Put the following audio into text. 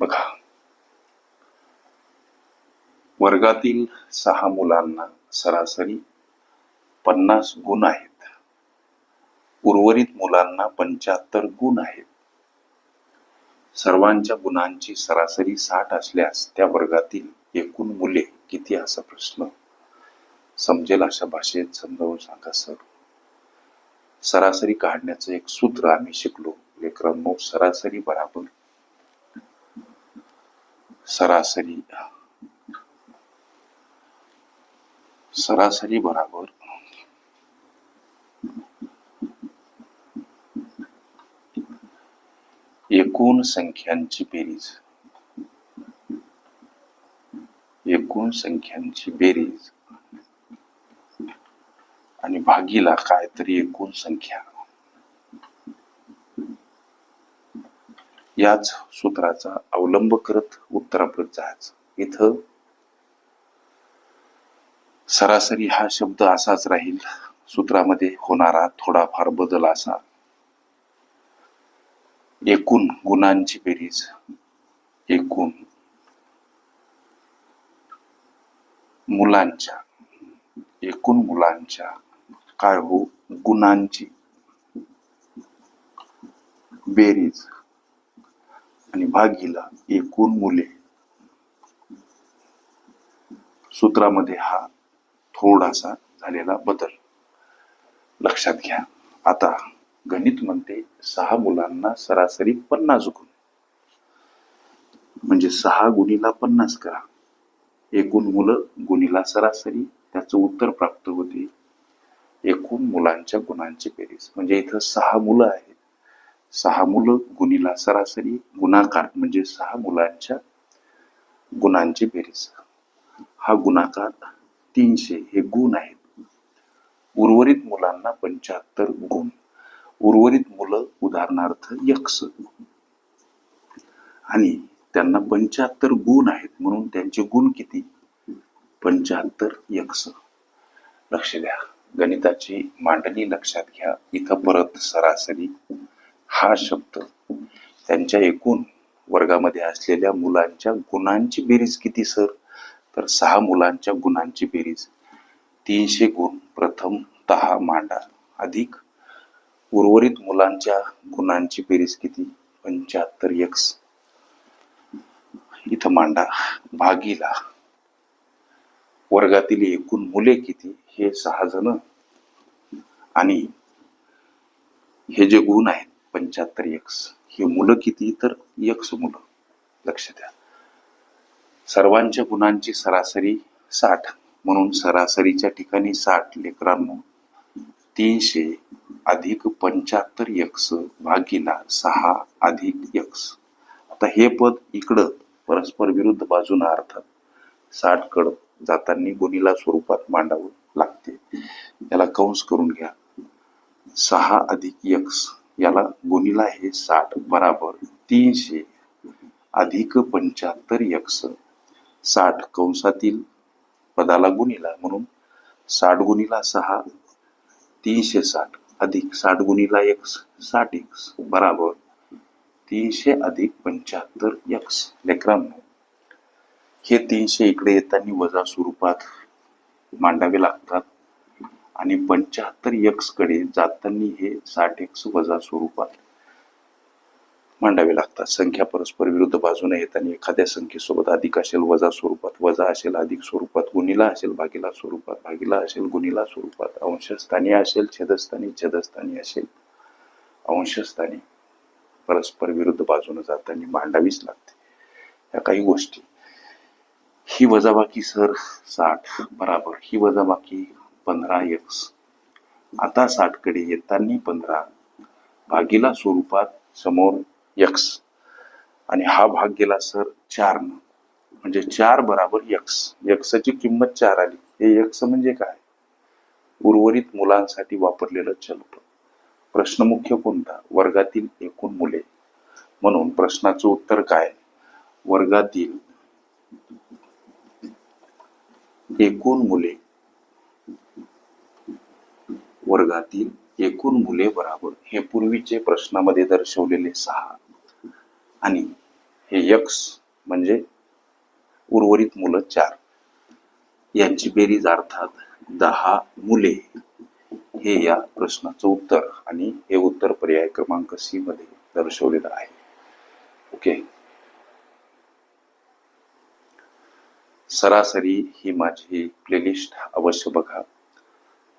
बघा. वर्गातील सहा मुलांना सरासरी पन्नास गुण आहेत. उर्वरित मुलांना पंच्याहत्तर गुण आहेत. सर्वांच्या गुणांची सरासरी साठ असल्यास त्या वर्गातील एकूण मुले किती असा प्रश्न? समजेल अशा भाषेत समजावून सांगा सर. सरासरी काढण्याचं एक सूत्र आम्ही शिकलो. लेकरांनो सरासरी बराबर सरासरी. सरासरी बराबर. एकूण संख्यांची बेरीज. एकूण संख्यांची बेरीज. आणि भागीला काहीतरी एकूण संख्या. याच सूत्राचा अवलंब करत उत्तराप्रत जायचं. इथं सरासरी हा शब्द असाच राहील. सूत्रामध्ये होणारा थोडाफार बदल असा. एकूण गुणांची बेरीज. एकूण मुलांच्या एकूण मुलांच्या काय हो? गुणांची बेरीज. आणि भागीला एकूण मुले. सूत्रामध्ये हा थोडासा झालेला बदल. लक्षात घ्या. आता गणित म्हणते सहा मुलांना सरासरी पन्नास गुण. म्हणजे सहा गुणीला पन्नास करा. एकूण मुलं गुणीला सरासरी त्याचं उत्तर प्राप्त होते. एकूण मुलांच्या गुणांची बेरीज म्हणजे इथं सहा मुलं आहेत. सहा मुलं गुणीला सरासरी गुणाकार म्हणजे सहा मुलांच्या गुणांची बेरीज. हा गुणाकार तीनशे हे गुण आहेत. उर्वरित मुलांना पंच्याहत्तर गुण. उर्वरित मुलं उदाहरणार्थ यक्ष. आणि त्यांना पंच्याहत्तर गुण आहेत म्हणून त्यांचे गुण किती? पंच्याहत्तर यक्ष. लक्ष द्या. गणिताची मांडणी लक्षात घ्या. इथं परत सरासरी हा शब्द. त्यांच्या एकूण वर्गामध्ये असलेल्या मुलांच्या गुणांची बेरीज किती सर? तर सहा मुलांच्या गुणांची बेरीज. तीनशे गुण प्रथम तहा मांडा. अधिक उर्वरित मुलांच्या गुणांची बेरीज किती? पंच्याहत्तर एक्स इथं मांडा. भागीला. वर्गातील एकूण मुले किती? हे सहा जण. आणि हे जे गुण आहेत पंच्याहत्तर एक्स ही मुलं किती? तर एक्स मुलं. लक्ष द्या. सर्वांच्या गुणांची सरासरी साठ. म्हणून सरासरीच्या ठिकाणी साठ लेकरांनो तीनशे अधिक पंच्याहत्तर यक्स भागीला सहा अधिक यक्स आता हे पद इकडं परस्पर विरुद्ध बाजूला अर्थात साठ कड जाताना गुणीला स्वरूपात मांडावं लागते. याला कंस करून घ्या. सहा अधिक यक्स याला गुणीला हे साठ बराबर तीनशे अधिक पंच्याहत्तर यक्स. साठ कंसातील पदाला गुणीला म्हणून साठ गुणीला सहा तीनशे साठ अधिक साठ गुणीला एक्स साठ एक्स बराबर तीनशे अधिक पंच्याहत्तर यक्स. लेकरांनो हे तीनशे इकडे येताना वजा स्वरूपात मांडावे लागतात. आणि पंच्याहत्तर एक्सकडे जाताना हे साठ एक्स वजा स्वरूपात मांडावे लागतात. संख्या परस्पर विरुद्ध बाजूने येताना एखाद्या संख्येसोबत अधिक असेल वजा स्वरूपात वजा असेल अधिक स्वरूपात गुणीला असेल भागीला स्वरूपात भागीला असेल गुणीला स्वरूपात अंशस्थानी असेल छेदस्थानी छेदस्थानी असेल अंशस्थानी परस्पर विरुद्ध बाजूने जाताना मांडावीच लागते. या काही गोष्टी. ही वजाबाकी सर साठ बराबर. ही वजाबाकी पंधरा एक्स आता साठकडे येताना पंधरा. भागीला स्वरूपात समोर यक्स आणि हा भाग गेला सर चार न. म्हणजे चार बराबर यक्स यक्सची किंमत चार आली. हे यक्ष म्हणजे काय? उर्वरित मुलांसाठी वापरलेलं चलपद प्रश्न मुख्य कोणता? वर्गातील एकूण मुले. म्हणून प्रश्नाचं उत्तर काय? वर्गातील एकूण मुले. वर्गातील एकूण मुले बराबर हे पूर्वीचे प्रश्नामध्ये दर्शवलेले सहा. आणि हे यक्स म्हणजे उर्वरित मुलं चार. यांची बेरीज अर्थात दहा मुले. हे या प्रश्नाचं उत्तर आणि हे उत्तर पर्याय क्रमांक सी मध्ये दर्शवलेलं आहे. ओके. सरासरी ही माझी प्लेलिस्ट अवश्य बघा.